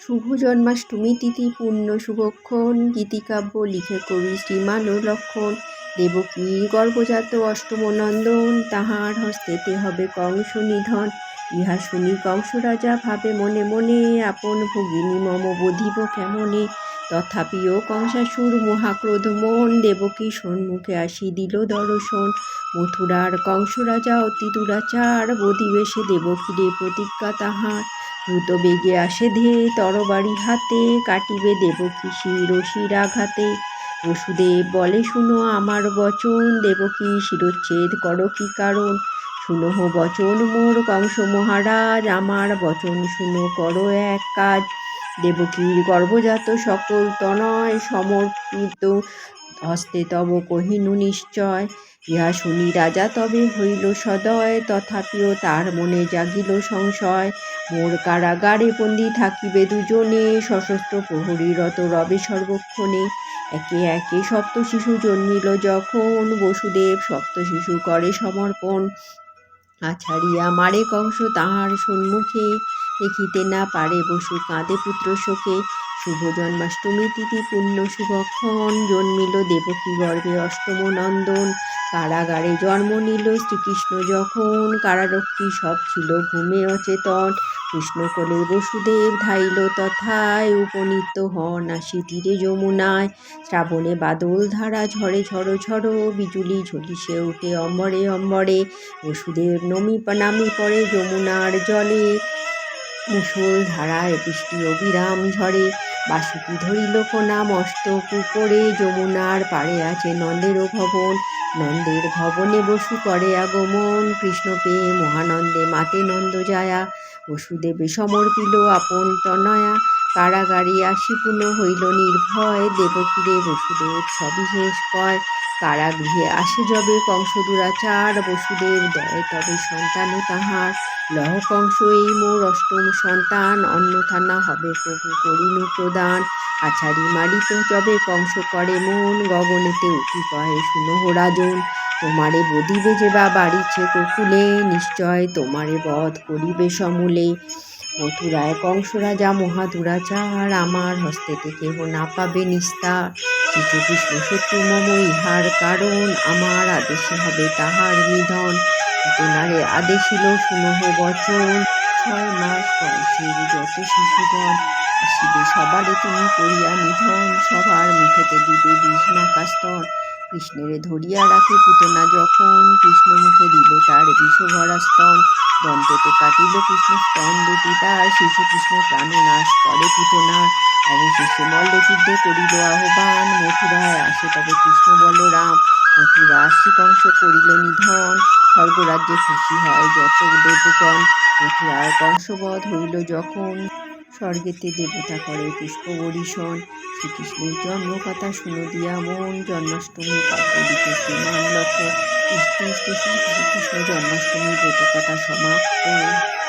শুভ জন্মাষ্টমী তিথি, পূর্ণ শুভক্ষণ, গীতিকাব্য লিখে কবি শ্রীমান লক্ষণ দেবকীর গর্ভজাত অষ্টম নন্দন তাহার হস্তেতে হবে কংস নিধন। ইহা শুনি কংস রাজা ভাবে মনে মনে, আপন ভগিনী মম বধিব কেমনে? তথাপিও কংসাসুর মহাক্রোধ মন, দেবকী সন্মুখে আসি দিল দর্শন। মথুরার কংস রাজা অতি দুরাচার, বধিবেশে দেবকীরে প্রতিজ্ঞা তাহার। দ্রুত বেগে আসে ধে তরবারি হাতে, কাটিবে দেবকী শিরশির আঘাতে। বসুদেব বলে, শুনো আমার বচন দেবকী শিরচ্ছেদ করো কি কারণ? শুনহ বচন, মোর কংস মহারাজ, আমার বচন শুনো করো এক কাজ। দেবকীর গর্ভজাত সকল তনয়, সমর্পিত হস্তে তব কহিনু নিশ্চয়। ইহা শুনি রাজা তবে হইল সদয়, তথাপিও তার মনে জাগিল সংশয়। মোর কারাগারে বন্দি থাকিবে দুজনে, সশস্ত্র প্রহরীরত রবে সর্বক্ষণে। একে একে সপ্ত শিশু জন্মিল যখন, বসুদেব সপ্ত শিশু করে সমর্পণ। আছাড়িয়া মারে কংস তাহার সম্মুখে, দেখিতে না পারে বসু কাঁদে পুত্র শোকে। শুভ জন্মাষ্টমী তিথি, পুণ্য শুভক্ষণ জন্মিল দেবকী গর্ভে অষ্টম নন্দন, কারাগারে জন্ম নিল শ্রীকৃষ্ণ যখন, কারারক্ষী সব ছিল ঘুমে অচেতন কৃষ্ণকলে বসুদেব ধাইল তথায়, উপনীত হন আসি তীরে যমুনায়, শ্রাবণে বাদল ধারা ঝড়ে ঝড়ো ঝড়ো বিজুলি ঝলিসে উঠে অম্বরে অম্বরে, বসুদেব নমি নামি পড়ে যমুনার জলে মুসল ধারায় বৃষ্টি অবিরাম ঝরে বাসুকি ধরিল কোনা মস্তক উপরে যমুনার পাড়ে আছে নন্দেরও ভবন। নন্দের ভবনে বসু করে আগমন, কৃষ্ণ পেয়ে মহানন্দে মাতে নন্দ যায়া বসুদেবে সমর্পিল আপন তনয়া, কারাগারে আসি পুনঃ হইল নির্ভয়। দেবকীরে বসুদেব সবিশেষ কয় কারাগৃহে আসে যবে কংস দুরাচার বসুদেব দেয় তবে সন্তান তাহার। লহ কংস এই মোর অষ্টম সন্তান, অন্যথা না হবে প্রভু করিনু প্রদান। আছাড়ি মারিত যবে কংস করে মন, গগনেতে উঠি কহে শুনহ রাজন, তোমারে বদিবে যে বা বাড়িছে ককুলে, নিশ্চয় তোমারে বধ করিবে সমূলে। মথুরায় কংস রাজা মহাদুরাচার আমার হস্তেতে কেহ না পাবে নিস্তার। শ্রীকৃষ্ণ শত্রু মম ইহার কারণ, আমার আদেশে হবে তাহার নিধন। তোমারে আদেশিল সুনহ বচন, ছয় মাস বয়সের যত শিশুগণ আসিবে সবারে তুমি করিয়া নিধন। সবার মুখেতে দিবে বিষ নাকাস্তর কৃষ্ণের ধরিয়া রাখে পুতনা। যখন কৃষ্ণ মুখে দিল তার বিষভরা স্তন দন্ততে কাটিল কৃষ্ণ স্তন দুটি, তার শিশু কৃষ্ণ প্রাণনাশ করে পুতনার অবশেষে মল্লযুদ্ধে করিল আহ্বান। মথুরায় আসে তবে কৃষ্ণ বলরাম মথুরা আসি কংস করিল নিধন। স্বর্গরাজ্যে খুশি হয় যত দেবগণ। মথুরায় কংসবধ হইল যখন স্বর্গেতে দেবতা করে পুষ্প বরিশন। শ্রীকৃষ্ণের জন্মকথা শুনো দিয়া মন জন্মাষ্টমী পাত্র দিকে শ্রীমান লক্ষ্য কৃষ্ণ শ্রীকৃষ্ণ জন্মাষ্টমী ব্রতকথা সমাপ্ত।